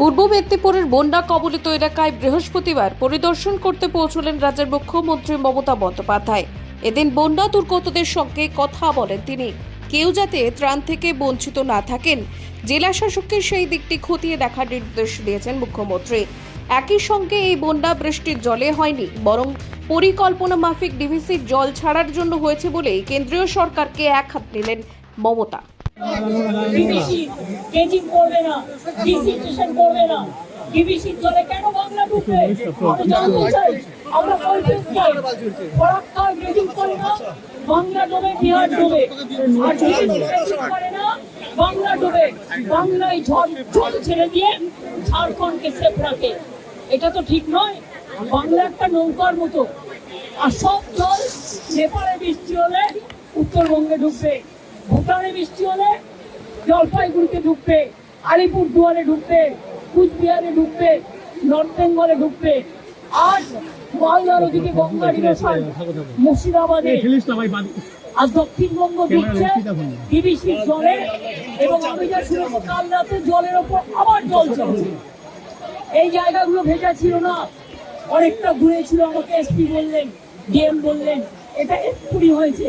পূর্ব মেদিনীপুরের বন্যা কবলিত এলাকায় বৃহস্পতিবার পরিদর্শন করতে পৌঁছলেন রাজ্যের মুখ্যমন্ত্রী মমতা বন্দ্যোপাধ্যায়। এদিন বন্যা দুর্গতদের সঙ্গে কথা বলেন তিনি। কেউ যাতে ত্রাণ থেকে বঞ্চিত না থাকেন, জেলা শাসককে সেই দিকটি খতিয়ে দেখার নির্দেশ দিয়েছেন মুখ্যমন্ত্রী। একই সঙ্গে এই বন্যা বৃষ্টির জলে হয়নি, বরং পরিকল্পনা মাফিক ডিভিসির জল ছাড়ার জন্য হয়েছে বলেই কেন্দ্রীয় সরকারকে এক হাত নিলেন মমতা। না করবে না। ডিবিসি জলে কেন বাংলা আমরা বাংলা করে না, বাংলা বাংলায় ছেড়ে দিয়ে সেফ রাখে। এটা তো ঠিক নয়, বাংলা একটা নৌকার মতো। আর সব জল নেপালে বৃষ্টি হলে উত্তরবঙ্গে ঢুকবে। ভুটানে বৃষ্টি হলে জলপাইগুড়িতে ঢুকবে আলিপুর দুয়ারে ঢুকবে কুচবিহারে ঢুকবে নর্থ বেঙ্গলে ঢুকবে। আজ মালদার ওদিকে গঙ্গা রিলেশন মুর্শিদাবাদে। আর দক্ষিণবঙ্গ ঢুকছে ডিবিসির জলে এবং আমি যা শুনেছি কাল রাতে জলের ওপর আবার জল চলছে। এই জায়গাগুলো ভেজা ছিল না অনেকটা ঘুরে ছিল আমাকে এসপি বললেন ডিএম বললেন এটা এক্ষুনি হয়েছে।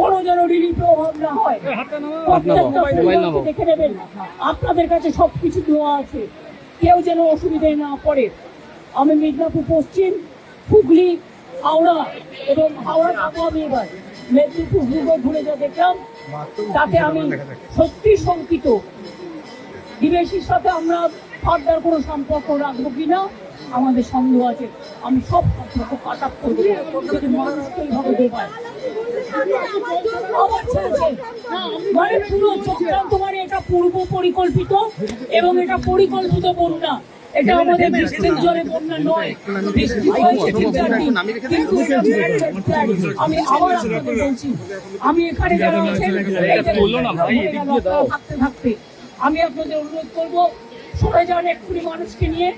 কোনো যেন রিলিফ অভাব না হয়। দেখে নেবেন আপনাদের কাছে সবকিছু দেওয়া আছে। কেউ যেন অসুবিধায় না পড়ে। আমি মিদনাপুর পশ্চিম হুগলি হাওড়া এবং হাওড়া যাব আমি এবার। মেদিনীপুর পূর্ব ঘুরে যা দেখলাম তাতে আমি সত্যি শঙ্কিত। বিদেশির সাথে আমরা ফার্দার কোনো সম্পর্ক রাখব কিনা আমাদের সন্দেহ আছে। আমি সব সম্পর্ক কাট আপ করব যদি মানুষকে এইভাবে ছেড়েছে। পুরো মানে এটা পূর্ব পরিকল্পিত এবং এটা পরিকল্পিত এটা আমাদের বৃষ্টির জলে নয়। আমি বলছি আমি এখানে থাকতে আমি আপনাদের অনুরোধ করব সবাই যান এক্ষুনি মানুষকে নিয়ে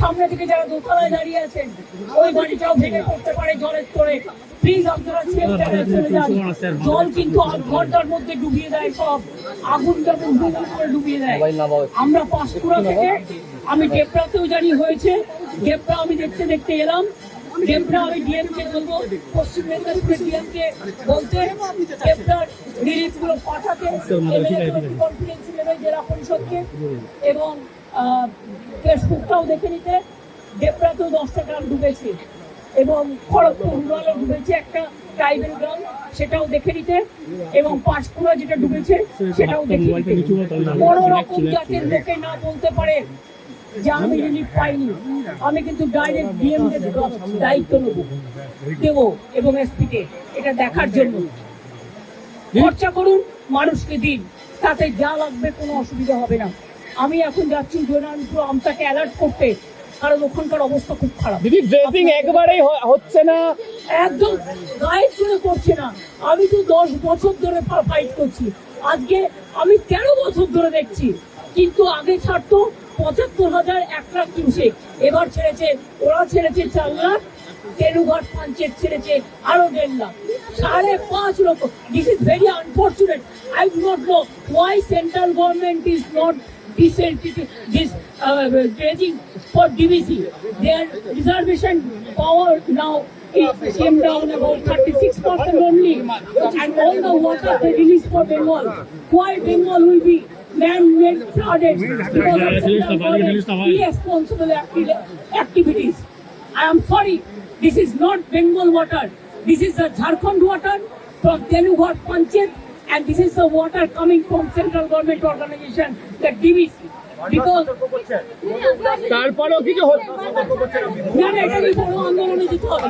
সামনে থেকে যারা দোতলায় দাঁড়িয়ে আছেন ওই বাড়িটাও ভেঙে পড়তে পারে জলের তোরে প্লিজ আপনারা সেফ জায়গায় চলে যান। জল কিন্তু আধ ঘণ্টার মধ্যে ডুবিয়ে দেয় সব। আগুন যখন দুগুন করে ডুবিয়ে দেয়। আমরা পাঁশকুড়া থেকে আমি ডেপরাতেও জানি হয়েছে। ডেপরা আমি দেখতে দেখতে এলাম। ডেপরা আমি ডিএম কে বলব, পশ্চিম মেদিনীপুরের ডিএম কে বলতে ডেপরার রিলিফগুলো পাঠাতে কনফিডেন্স জেলা পরিষদকে এবং ফেসবুকটাও দেখে নিতে। ডেপরাতেও দশটা গ্রাম ডুবেছে এবং খড়গপুর রুরালও ডুবেছে একটা ট্রাইবেল গ্রাম, সেটাও দেখে নিতে। এবং পাঁশকুড়া যেটা ডুবেছে, সেটাও দেখে নিতে। রকম জাতের লোকে না বলতে পারে যে আমি রিলিফ পাইনি আমি কিন্তু ডাইরেক্ট ডিএম দায়িত্ব নেব দেবো এবং এসপিকে এটা দেখার জন্য। খরচা করুন মানুষকে দিন তাতে যা লাগবে কোনো অসুবিধা হবে না। আমি এখন যাচ্ছি উদয়নারায়ণপুর আমটাকে অ্যালার্ট করতে কারণ ওখানকার অবস্থা খুব খারাপ। দিদি ড্রেসিং একবারেই হচ্ছে না। একদম গায়ের জোরে করছে না। আমি তো দশ বছর ধরে ফাইট করছি। আজকে আমি তেরো বছর ধরে দেখছি। কিন্তু আগে ছাড়তো পঁচাত্তর হাজার এক লাখ কিউসেক এবার ছেড়েছে ওরা ছেড়েছে চার লাখ তেলুঘাট পাঞ্চেত ছেড়েছে আরও দেড় লাখ সাড়ে পাঁচ লক্ষ this is very unfortunate I do not know why central government is not this uh, dredging for DVC. Their reservation power now is came down about 36% only. And all the water they release for Bengal. Why Bengal will be flooded because of irresponsible activities. I am sorry, this is not Bengal water. This is the Jharkhand water from Telugu Panchayat and this is the water coming from central government organization, the DVC. Because তারপরেও কিছু হচ্ছে না, এটা বড় আন্দোলনে যেতে হবে